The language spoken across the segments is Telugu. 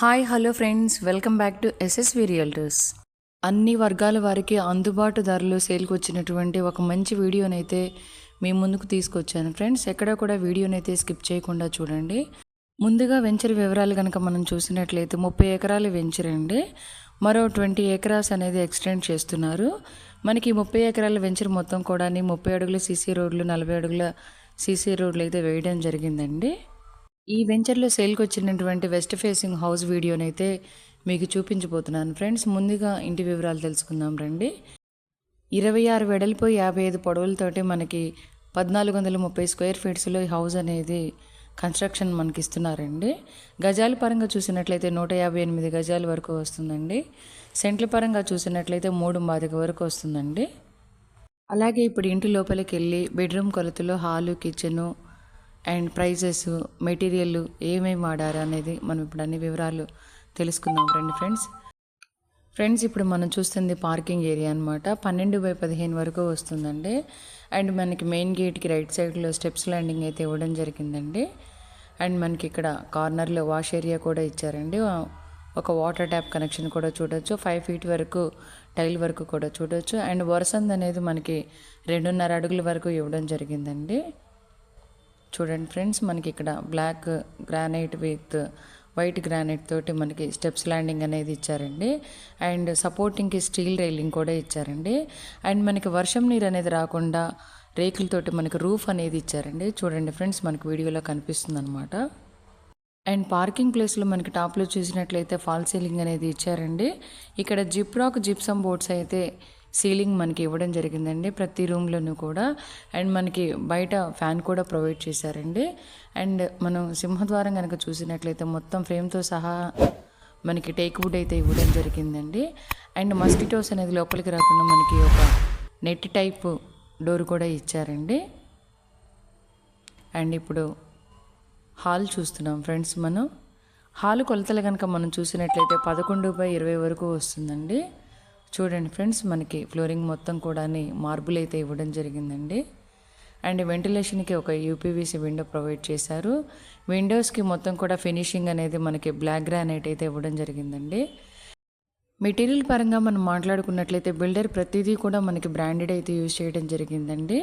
Hi hello friends welcome back to SSV Realtors అన్ని వర్గాల వారికి అందుబాటు ధరలు సేల్కి వచ్చినటువంటి ఒక మంచి వీడియోనైతే మీ ముందుకు తీసుకొచ్చాను ఫ్రెండ్స్ ఎక్కడ కూడా వీడియోనైతే స్కిప్ చేయకుండా చూడండి. ముందుగా వెంచర్ వివరాలు కనుక మనం చూసినట్లయితే ముప్పై ఎకరాలు వెంచర్ అండి. మరో ట్వంటీ ఎకరాస్ అనేది ఎక్స్టెండ్ చేస్తున్నారు. మనకి ముప్పై ఎకరాల వెంచర్ మొత్తం కూడా ముప్పై అడుగుల సీసీ రోడ్లు నలభై అడుగుల సీసీ రోడ్లు అయితే వేయడం జరిగిందండి. ఈ వెంచర్లో సేల్కి వచ్చినటువంటి వెస్ట్ ఫేసింగ్ హౌస్ వీడియోనైతే మీకు చూపించబోతున్నాను ఫ్రెండ్స్. ముందుగా ఇంటి వివరాలు తెలుసుకుందాం రండి. ఇరవై ఆరు వెడల్పు యాభై ఐదు పొడవులతోటి మనకి పద్నాలుగు వందల ముప్పై స్క్వేర్ ఫీట్స్లో ఈ హౌస్ అనేది కన్స్ట్రక్షన్ మనకి ఇస్తున్నారండి గజాల పరంగా చూసినట్లయితే నూట యాభై ఎనిమిది గజాల వరకు వస్తుందండి. సెంట్ల పరంగా చూసినట్లయితే మూడు మాదిక వరకు వస్తుందండి. అలాగే ఇప్పుడు ఇంటి లోపలికి వెళ్ళి bedroom కొలతలో hall kitchen and prices material ఏమేమి వాడారు అనేది మనం ఇప్పుడు అన్ని వివరాలు తెలుసుకుందాం రండి ఫ్రెండ్స్. ఫ్రెండ్స్ ఇప్పుడు మనం చూస్తుంది పార్కింగ్ ఏరియా అనమాట పన్నెండు బై పదిహేను వరకు వస్తుందండి. అండ్ మనకి మెయిన్ గేట్కి రైట్ సైడ్లో స్టెప్స్ ల్యాండింగ్ అయితే ఇవ్వడం జరిగిందండి. అండ్ మనకి ఇక్కడ కార్నర్లో వాష్ ఏరియా కూడా ఇచ్చారండి. ఒక వాటర్ ట్యాప్ కనెక్షన్ కూడా చూడొచ్చు. ఫైవ్ ఫీట్ వరకు టైల్ వరకు కూడా చూడొచ్చు. అండ్ వరసంద్ అనేది మనకి రెండున్నర అడుగుల వరకు ఇవ్వడం జరిగిందండి. చూడండి ఫ్రెండ్స్ మనకి ఇక్కడ black granite with white granite తోటి మనకి స్టెప్స్ ల్యాండింగ్ అనేది ఇచ్చారండి. అండ్ సపోర్టింగ్కి స్టీల్ రైలింగ్ కూడా ఇచ్చారండి. అండ్ మనకి వర్షం నీరు అనేది రాకుండా రేకులతోటి మనకి రూఫ్ అనేది ఇచ్చారండి. చూడండి ఫ్రెండ్స్ మనకి వీడియోలో కనిపిస్తుంది అనమాట అండ్ పార్కింగ్ ప్లేస్లో మనకి టాప్లో చూసినట్లయితే ఫాల్ సీలింగ్ అనేది ఇచ్చారండి. ఇక్కడ జిప్ రాక్ జిప్సమ్ బోర్డ్స్ అయితే సీలింగ్ మనకి ఇవ్వడం జరిగిందండి ప్రతి రూమ్లోనూ కూడా. అండ్ మనకి బయట ఫ్యాన్ కూడా ప్రొవైడ్ చేశారండి. అండ్ మనం సింహద్వారం కనుక చూసినట్లయితే మొత్తం ఫ్రేమ్తో సహా మనకి టేక్ వుడ్ అయితే ఇవ్వడం జరిగిందండి. అండ్ మస్కిటోస్ అనేది లోపలికి రాకుండా మనకి ఒక నెట్ టైప్ డోర్ కూడా ఇచ్చారండి. అండ్ ఇప్పుడు హాల్ చూస్తున్నాం ఫ్రెండ్స్ మనం. హాల్ కొలతలు కనుక మనం చూసినట్లయితే పదకొండు బై ఇరవై వరకు వస్తుందండి. చూడండి ఫ్రెండ్స్ మనకి ఫ్లోరింగ్ మొత్తం కూడా మార్బుల్ అయితే ఇవ్వడం జరిగిందండి. అండ్ వెంటిలేషన్కి ఒక యూపీవీసీ విండో ప్రొవైడ్ చేశారు. విండోస్కి మొత్తం కూడా ఫినిషింగ్ అనేది మనకి బ్లాక్ గ్రానైట్ అయితే ఇవ్వడం జరిగిందండి. మెటీరియల్ పరంగా మనం మాట్లాడుకున్నట్లయితే బిల్డర్ ప్రతిదీ కూడా మనకి బ్రాండెడ్ అయితే యూజ్ చేయడం జరిగిందండి.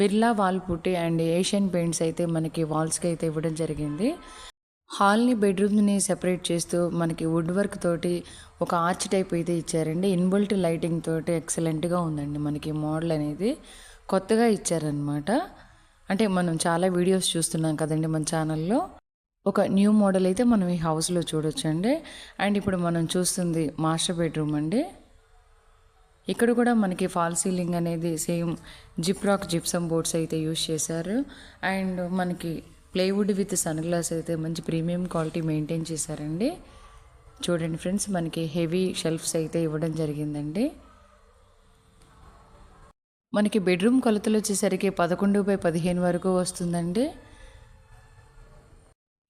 Birla wall putty and Asian Paints అయితే మనకి వాల్స్కి అయితే ఇవ్వడం జరిగింది. హాల్ని బెడ్రూమ్ని సెపరేట్ చేస్తూ మనకి వుడ్ వర్క్ తోటి ఒక ఆర్చ్ టైప్ అయితే ఇచ్చారండి. ఇన్బుల్ట్ లైటింగ్ తోటి ఎక్సలెంట్గా ఉందండి మనకి మోడల్ అనేది. కొత్తగా ఇచ్చారనమాట అంటే మనం చాలా వీడియోస్ చూస్తున్నాం కదండి మన ఛానల్లో. ఒక న్యూ మోడల్ అయితే మనం ఈ హౌస్లో చూడొచ్చండి. అండ్ ఇప్పుడు మనం చూస్తుంది మాస్టర్ బెడ్రూమ్ అండి. ఇక్కడ కూడా మనకి ఫాల్ సీలింగ్ అనేది same zip rock gypsum boards అయితే యూస్ చేశారు. అండ్ మనకి ప్లేవుడ్ విత్ సన్ గ్లాస్ అయితే మంచి ప్రీమియం క్వాలిటీ మెయింటైన్ చేశారండి. చూడండి ఫ్రెండ్స్ మనకి హెవీ షెల్ఫ్స్ అయితే ఇవ్వడం జరిగిందండి. మనకి బెడ్రూమ్ కొలతలు వచ్చేసరికి పదకొండు బై పదిహేను వరకు వస్తుందండి.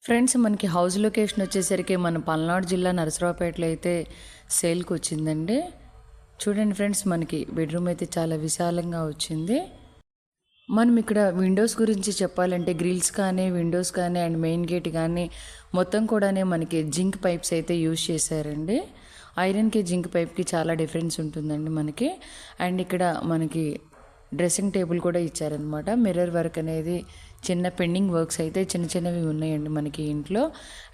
ఫ్రెండ్స్ మనకి హౌస్ లొకేషన్ వచ్చేసరికి మన పల్నాడు జిల్లా నరసరావుపేటలో అయితే సేల్కి వచ్చిందండి. చూడండి ఫ్రెండ్స్ మనకి బెడ్రూమ్ అయితే చాలా విశాలంగా వచ్చింది. మనం ఇక్కడ విండోస్ గురించి చెప్పాలంటే గ్రిల్స్ కానీ విండోస్ కానీ అండ్ మెయిన్ గేట్ కానీ మొత్తం కూడానే మనకి జింక్ పైప్స్ అయితే యూజ్ చేశారండి. ఐరన్కి జింక్ పైప్కి చాలా డిఫరెన్స్ ఉంటుందండి మనకి. అండ్ ఇక్కడ మనకి డ్రెస్సింగ్ టేబుల్ కూడా ఇచ్చారనమాట మిర్రర్ వర్క్ అనేది చిన్న పెండింగ్ వర్క్స్ అయితే చిన్న చిన్నవి ఉన్నాయండి మనకి ఇంట్లో.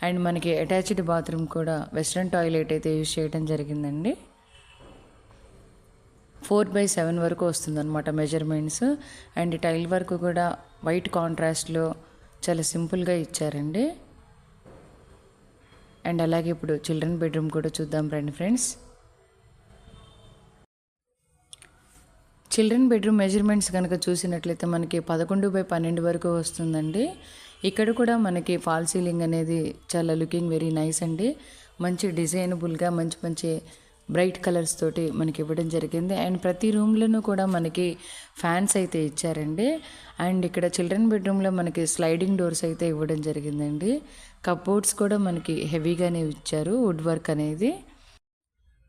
అండ్ మనకి అటాచ్డ్ బాత్రూమ్ కూడా వెస్ట్రన్ టాయిలెట్ అయితే యూజ్ చేయడం జరిగిందండి. ఫోర్ బై సెవెన్ వరకు వస్తుందన్నమాట మెజర్మెంట్స్. అండ్ టైల్ వర్క్ కూడా వైట్ కాంట్రాస్ట్లో చాలా సింపుల్గా ఇచ్చారండి. అండ్ అలాగే ఇప్పుడు చిల్డ్రన్ బెడ్రూమ్ కూడా చూద్దాం రండి ఫ్రెండ్స్. చిల్డ్రన్ బెడ్రూమ్ మెజర్మెంట్స్ కనుక చూసినట్లయితే మనకి పదకొండు బై పన్నెండు వరకు వస్తుందండి. ఇక్కడ కూడా మనకి ఫాల్ సీలింగ్ అనేది చాలా లుకింగ్ వెరీ నైస్ అండి. మంచి డిజైనబుల్గా మంచి మంచి బ్రైట్ కలర్స్ తోటి మనకి ఇవ్వడం జరిగింది. అండ్ ప్రతి రూమ్లోనూ కూడా మనకి ఫ్యాన్స్ అయితే ఇచ్చారండి. అండ్ ఇక్కడ చిల్డ్రన్ బెడ్రూమ్లో మనకి స్లైడింగ్ డోర్స్ అయితే ఇవ్వడం జరిగిందండి. కప్బోర్డ్స్ కూడా మనకి హెవీగానే ఇచ్చారు వుడ్ వర్క్ అనేది.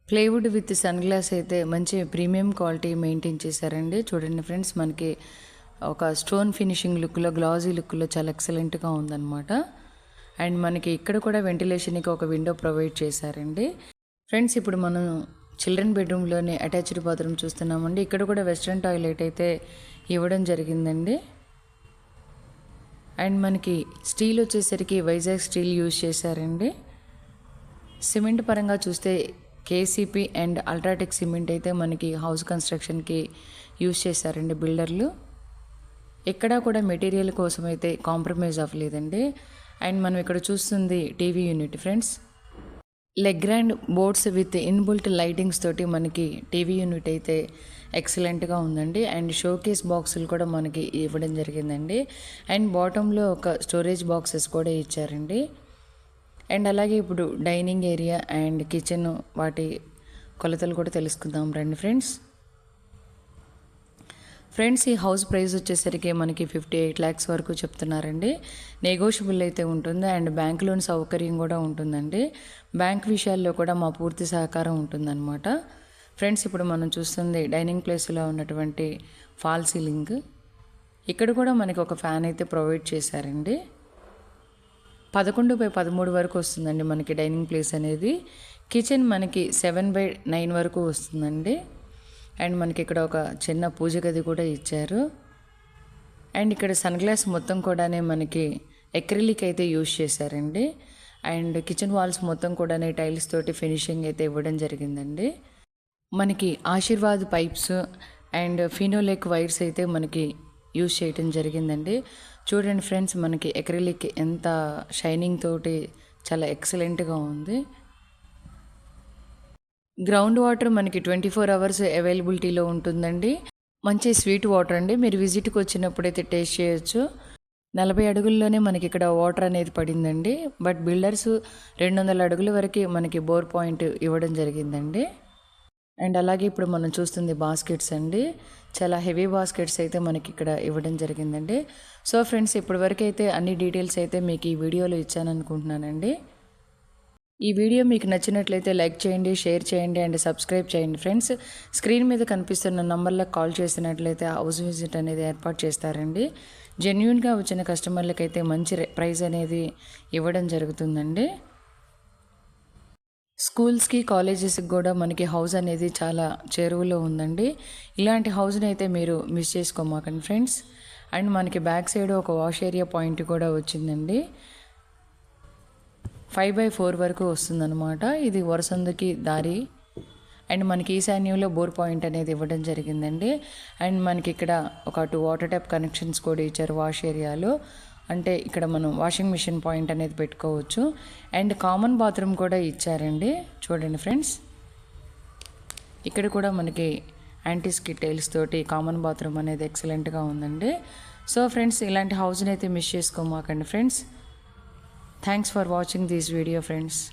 ప్లేవుడ్ విత్ సన్ గ్లాస్ అయితే మంచి ప్రీమియం క్వాలిటీ మెయింటైన్ చేశారండి. చూడండి ఫ్రెండ్స్ మనకి ఒక స్టోన్ ఫినిషింగ్ లుక్లో గ్లాజీ లుక్లో చాలా ఎక్సలెంట్గా ఉందన్నమాట. అండ్ మనకి ఇక్కడ కూడా వెంటిలేషన్కి ఒక విండో ప్రొవైడ్ చేశారండి. ఫ్రెండ్స్ ఇప్పుడు మనం చిల్డ్రన్ బెడ్రూమ్లోని అటాచ్డ్ బాత్రూమ్ చూస్తున్నామండి. ఇక్కడ కూడా వెస్ట్రన్ టాయిలెట్ అయితే ఇవ్వడం జరిగిందండి. అండ్ మనకి స్టీల్ వచ్చేసరికి వైజాగ్ స్టీల్ యూజ్ చేశారండి. సిమెంట్ పరంగా చూస్తే కేసీపీ అండ్ అల్ట్రాటెక్ సిమెంట్ అయితే మనకి హౌస్ కన్స్ట్రక్షన్కి యూజ్ చేశారండి బిల్డర్లు. ఎక్కడా కూడా మెటీరియల్ కోసం అయితే కాంప్రమైజ్ అవ్వలేదండి. అండ్ మనం ఇక్కడ చూస్తుంది TV unit friends. Legrand boards with inbuilt lightings తోటి మనకి టీవీ యూనిట్ అయితే ఎక్సలెంట్గా ఉందండి. అండ్ షోకేస్ బాక్సులు కూడా మనకి ఇవ్వడం జరిగిందండి. అండ్ బాటంలో ఒక స్టోరేజ్ బాక్సెస్ కూడా ఇచ్చారండి. అండ్ అలాగే ఇప్పుడు డైనింగ్ ఏరియా అండ్ కిచెన్ వాటి కొలతలు కూడా తెలుసుకుందాం రండి ఫ్రెండ్స్. ఫ్రెండ్స్ ఈ హౌస్ ప్రైస్ వచ్చేసరికి మనకి ఫిఫ్టీ ఎయిట్ ల్యాక్స్ వరకు చెప్తున్నారండి. నెగోషియబుల్ అయితే ఉంటుంది అండ్ బ్యాంక్ లోన్ సౌకర్యం కూడా ఉంటుందండి. బ్యాంక్ విషయాల్లో కూడా మా పూర్తి సహకారం ఉంటుందన్నమాట. ఫ్రెండ్స్ ఇప్పుడు మనం చూస్తుంది డైనింగ్ ప్లేస్లో ఉన్నటువంటి ఫాల్ సీలింగ్. ఇక్కడ కూడా మనకి ఒక ఫ్యాన్ అయితే ప్రొవైడ్ చేశారండి. పదకొండు బై పదమూడు వరకు వస్తుందండి మనకి డైనింగ్ ప్లేస్ అనేది. కిచెన్ మనకి సెవెన్ బై నైన్ వరకు వస్తుందండి. అండ్ మనకి ఇక్కడ ఒక చిన్న పూజ గది కూడా ఇచ్చారు. అండ్ ఇక్కడ సన్ గ్లాస్ మొత్తం కూడానే మనకి ఎక్రిలిక్ అయితే యూజ్ చేశారండి. అండ్ కిచెన్ వాల్స్ మొత్తం కూడానే టైల్స్ తోటి ఫినిషింగ్ అయితే ఇవ్వడం జరిగిందండి. మనకి Ashirvad pipes and Finolex wires అయితే మనకి యూజ్ చేయటం జరిగిందండి. చూడండి ఫ్రెండ్స్ మనకి ఎక్రిలిక్ ఎంత షైనింగ్ తోటి చాలా ఎక్సలెంట్గా ఉంది. గ్రౌండ్ వాటర్ మనకి ట్వంటీ ఫోర్ అవర్స్ అవైలబిలిటీలో ఉంటుందండి. మంచి స్వీట్ వాటర్ అండి. మీరు విజిట్కి వచ్చినప్పుడు అయితే టేస్ట్ చేయొచ్చు. నలభై అడుగుల్లోనే మనకి ఇక్కడ వాటర్ అనేది పడిందండి. బట్ బిల్డర్స్ రెండు వందల అడుగుల వరకు మనకి బోర్ పాయింట్ ఇవ్వడం జరిగిందండి. అండ్ అలాగే ఇప్పుడు మనం చూస్తుంది బాస్కెట్స్ అండి. చాలా హెవీ బాస్కెట్స్ అయితే మనకి ఇక్కడ ఇవ్వడం జరిగిందండి. సో ఫ్రెండ్స్ ఇప్పటివరకు అయితే అన్ని డీటెయిల్స్ అయితే మీకు ఈ వీడియోలో ఇచ్చాను అనుకుంటున్నానండి ఈ వీడియో మీకు నచ్చినట్లయితే లైక్ చేయండి షేర్ చేయండి అండ్ సబ్స్క్రైబ్ చేయండి ఫ్రెండ్స్. స్క్రీన్ మీద కనిపిస్తున్న నంబర్లకు కాల్ చేసినట్లయితే హౌస్ విజిట్ అనేది ఏర్పాటు చేస్తారండి. జెన్యున్గా వచ్చిన కస్టమర్లకైతే మంచి ప్రైస్ అనేది ఇవ్వడం జరుగుతుందండి. స్కూల్స్కి కాలేజెస్కి కూడా మనకి హౌస్ అనేది చాలా చేరువలో ఉందండి. ఇలాంటి హౌస్ని అయితే మీరు మిస్ చేసుకోమాకండి ఫ్రెండ్స్. అండ్ మనకి బ్యాక్ సైడ్ ఒక వాష్ ఏరియా పాయింట్ కూడా వచ్చిందండి. ఫైవ్ బై ఫోర్ వరకు వస్తుందన్నమాట. ఇది వరసందుకి దారి. అండ్ మనకి ఈశాన్యంలో బోర్ పాయింట్ అనేది ఇవ్వడం జరిగిందండి. అండ్ మనకి ఇక్కడ ఒక టూ వాటర్ ట్యాప్ కనెక్షన్స్ కూడా ఇచ్చారు వాష్ ఏరియాలో. అంటే ఇక్కడ మనం వాషింగ్ మిషన్ పాయింట్ అనేది పెట్టుకోవచ్చు. అండ్ కామన్ బాత్రూమ్ కూడా ఇచ్చారండి. చూడండి ఫ్రెండ్స్. ఇక్కడ కూడా మనకి యాంటీస్కి టైల్స్ తోటి కామన్ బాత్రూమ్ అనేది ఎక్సలెంట్గా ఉందండి. సో ఫ్రెండ్స్ ఇలాంటి హౌస్ని అయితే miss చేసుకోమాకండి friends. Thanks for watching this video friends.